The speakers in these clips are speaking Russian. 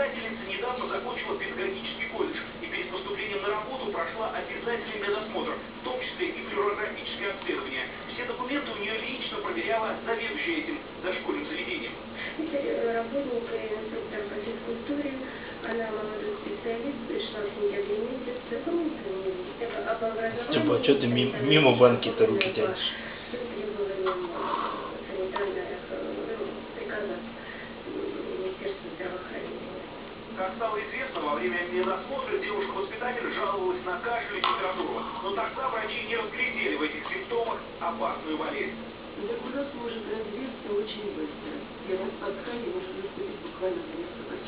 19-летняя воспитательница недавно закончила педагогический колледж и перед поступлением на работу прошла обязательный медосмотр, в том числе и флюорографическое обследование. Все документы у нее лично проверяла заведующая этим дошкольным заведением. Это работник и инструктор по физкультуре. Она молодой специалист, пришла в сентябре. Это об образовании. Типа, чё ты ми- мимо банки-то руки тянешь? Как стало известно, во время медосмотра девушка-воспитатель жаловалась на кашель и температуру. Но тогда врачи не разглядели в этих симптомах опасную болезнь. Туберкулез может развиться очень быстро. Первое спасание может наступить буквально за несколько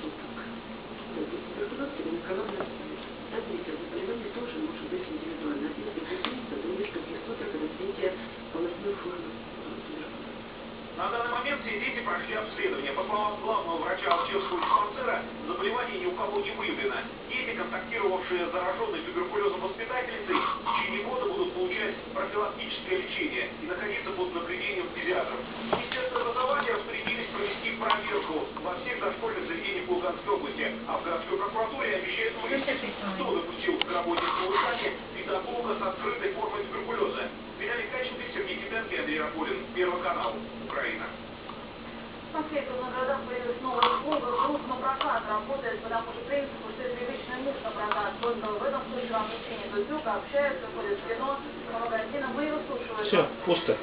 На данный момент все дети прошли обследование. По словам главного врача Алчевского диспансера, заболевание ни у кого не выявлено. Дети, контактировавшие с зараженной туберкулезом воспитательницей, в течение года будут получать профилактическое лечение и находиться под наблюдением педиатров. Министерство образования распорядились провести проверку во всех дошкольных заведениях Луганской области, а в городской прокуратуре обещают выяснить, кто допустил к работе с малышами педагога с открытой формой туберкулеза. Канал. Украина. В Москве в крупных городах появилась новая услуга «Груз на прокат». Работает по тому же принципу, что и привычный муж на прокат. Только в этом случае вам мужчине друг друга общаются, ходят в кино, по магазинам и выслушивают. Все, пусто.